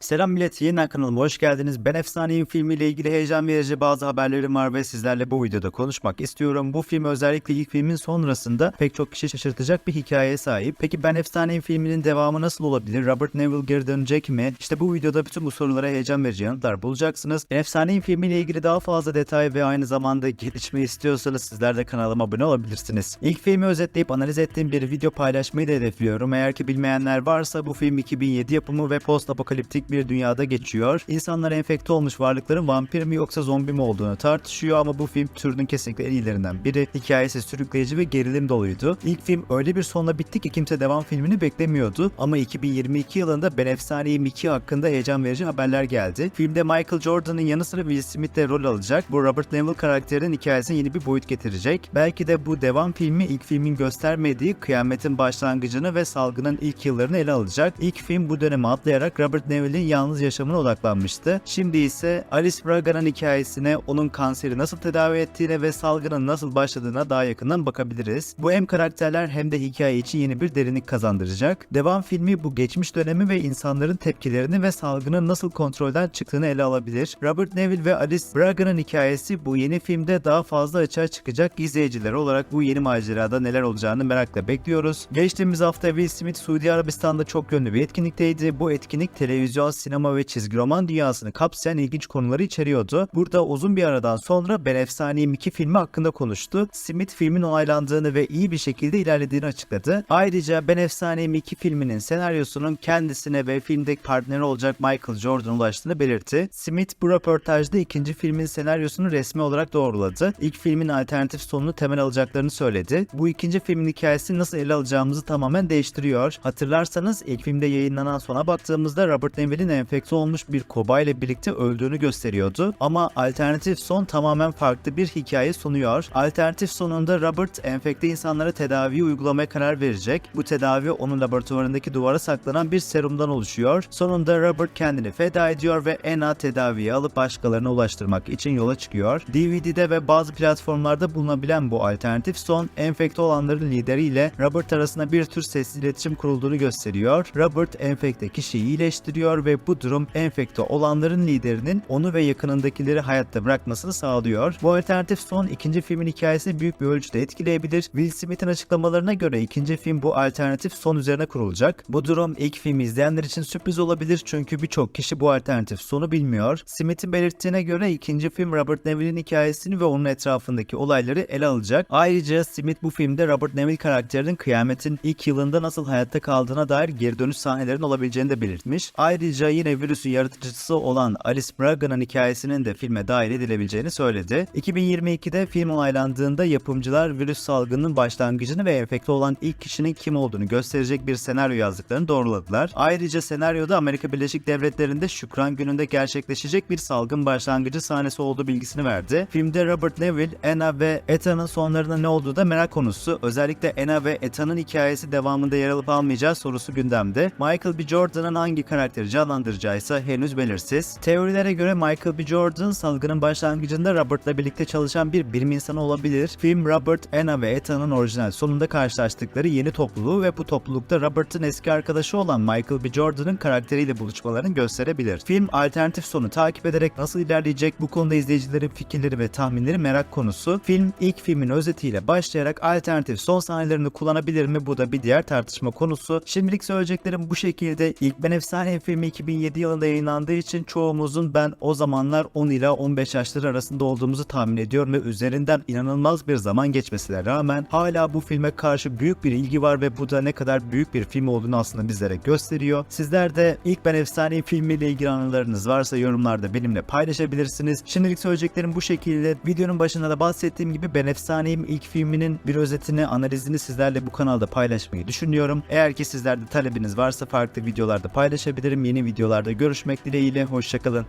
Selam millet, yeniden kanalıma hoş geldiniz. Ben Efsaneyim filmiyle ilgili heyecan verici bazı haberlerim var ve sizlerle bu videoda konuşmak istiyorum. Bu film özellikle ilk filmin sonrasında pek çok kişi şaşırtacak bir hikayeye sahip. Peki Ben Efsaneyim filminin devamı nasıl olabilir? Robert Neville geri dönecek mi? İşte bu videoda bütün bu sorulara heyecan verici yanıtlar bulacaksınız. Ben Efsaneyim filmiyle ilgili daha fazla detay ve aynı zamanda gelişme istiyorsanız sizler de kanalıma abone olabilirsiniz. İlk filmi özetleyip analiz ettiğim bir video paylaşmayı da hedefliyorum. Eğer ki bilmeyenler varsa bu film 2007 yapımı ve post apokaliptik bir dünyada geçiyor. İnsanlar enfekte olmuş varlıkların vampir mi yoksa zombi mi olduğunu tartışıyor ama bu film türünün kesinlikle en iyilerinden biri. Hikayesi sürükleyici ve gerilim doluydu. İlk film öyle bir sonla bitti ki kimse devam filmini beklemiyordu ama 2022 yılında Ben Efsaneyim 2 hakkında heyecan verici haberler geldi. Filmde Michael Jordan'ın yanı sıra Will Smith de rol alacak. Bu Robert Neville karakterinin hikayesine yeni bir boyut getirecek. Belki de bu devam filmi ilk filmin göstermediği kıyametin başlangıcını ve salgının ilk yıllarını ele alacak. İlk film bu döneme atlayarak Robert Neville'in yalnız yaşamına odaklanmıştı. Şimdi ise Alice Braga'nın hikayesine, onun kanseri nasıl tedavi ettiğine ve salgının nasıl başladığına daha yakından bakabiliriz. Bu hem karakterler hem de hikaye için yeni bir derinlik kazandıracak. Devam filmi bu geçmiş dönemi ve insanların tepkilerini ve salgının nasıl kontrolden çıktığını ele alabilir. Robert Neville ve Alice Braga'nın hikayesi bu yeni filmde daha fazla açığa çıkacak izleyiciler olarak bu yeni macerada neler olacağını merakla bekliyoruz. Geçtiğimiz hafta Will Smith Suudi Arabistan'da çok yönlü bir etkinlikteydi. Bu etkinlik televizyon, sinema ve çizgi roman dünyasını kapsayan ilginç konuları içeriyordu. Burada uzun bir aradan sonra Ben Efsaneyim 2 filmi hakkında konuştu. Smith filmin onaylandığını ve iyi bir şekilde ilerlediğini açıkladı. Ayrıca Ben Efsaneyim 2 filminin senaryosunun kendisine ve filmdeki partneri olacak Michael Jordan'a ulaştığını belirtti. Smith bu röportajda ikinci filmin senaryosunu resmi olarak doğruladı. İlk filmin alternatif sonunu temel alacaklarını söyledi. Bu ikinci filmin hikayesini nasıl ele alacağımızı tamamen değiştiriyor. Hatırlarsanız ilk filmde yayınlanan sona baktığımızda Robert Neville'in enfekte olmuş bir kobayla birlikte öldüğünü gösteriyordu. Ama alternatif son tamamen farklı bir hikaye sunuyor. Alternatif sonunda Robert enfekte insanlara tedavi uygulamaya karar verecek. Bu tedavi onun laboratuvarındaki duvara saklanan bir serumdan oluşuyor. Sonunda Robert kendini feda ediyor ve Anna tedaviyi alıp başkalarına ulaştırmak için yola çıkıyor. DVD'de ve bazı platformlarda bulunabilen bu alternatif son enfekte olanların lideriyle Robert arasında bir tür sessiz iletişim kurulduğunu gösteriyor. Robert enfekte kişiyi iyileştiriyor ve bu durum enfekte olanların liderinin onu ve yakınındakileri hayatta bırakmasını sağlıyor. Bu alternatif son ikinci filmin hikayesini büyük bir ölçüde etkileyebilir. Will Smith'in açıklamalarına göre ikinci film bu alternatif son üzerine kurulacak. Bu durum ilk filmi izleyenler için sürpriz olabilir çünkü birçok kişi bu alternatif sonu bilmiyor. Smith'in belirttiğine göre ikinci film Robert Neville'in hikayesini ve onun etrafındaki olayları ele alacak. Ayrıca Smith bu filmde Robert Neville karakterinin kıyametin ilk yılında nasıl hayatta kaldığına dair geri dönüş sahnelerin olabileceğini de belirtmiş. Ayrıca yine virüsün yaratıcısı olan Alice Braga'nın hikayesinin de filme dahil edilebileceğini söyledi. 2022'de film onaylandığında yapımcılar virüs salgının başlangıcını ve enfekte olan ilk kişinin kim olduğunu gösterecek bir senaryo yazdıklarını doğruladılar. Ayrıca senaryoda Amerika Birleşik Devletleri'nde Şükran gününde gerçekleşecek bir salgın başlangıcı sahnesi olduğu bilgisini verdi. Filmde Robert Neville, Anna ve Etha'nın sonlarında ne olduğu da merak konusu. Özellikle Anna ve Etha'nın hikayesi devamında yer alıp almayacağı sorusu gündemde. Michael B. Jordan'ın hangi karakteri canlandıracağı ise henüz belirsiz. Teorilere göre Michael B. Jordan salgının başlangıcında Robert'la birlikte çalışan bir bilim insanı olabilir. Film Robert, Anna ve Etha'nın orijinal sonunda karşılaştıkları yeni topluluğu ve bu toplulukta Robert'ın eski arkadaşı olan Michael B. Jordan'ın karakteriyle buluşmalarını gösterebilir. Film alternatif sonu takip ederek nasıl ilerleyecek bu konuda izleyicilerin fikirleri ve tahminleri merak konusu. Film ilk filmin özetiyle başlayarak alternatif son sahnelerini kullanabilir mi bu da bir diğer tartışma konusu. Şimdilik söyleyeceklerim bu şekilde. İlk Ben Efsane filmi 2007 yılında yayınlandığı için çoğumuzun ben o zamanlar 10 ila 15 yaşları arasında olduğumuzu tahmin ediyorum ve üzerinden inanılmaz bir zaman geçmesine rağmen hala bu filme karşı büyük bir ilgi var ve bu da ne kadar büyük bir film olduğunu aslında bizlere gösteriyor. Sizler de ilk Ben Efsane filmiyle ilgili anılarınız varsa yorumlarda benimle paylaşabilirsiniz. Şimdilik söyleyeceklerim bu şekilde. Videonun başında da bahsettiğim gibi Ben Efsaneyim ilk filminin bir özetini, analizini sizlerle bu kanalda paylaşmayı düşünüyorum. Eğer ki sizlerde talebiniz varsa farklı videolarda paylaşabilirim. Yeni videolarda görüşmek dileğiyle. Hoşçakalın.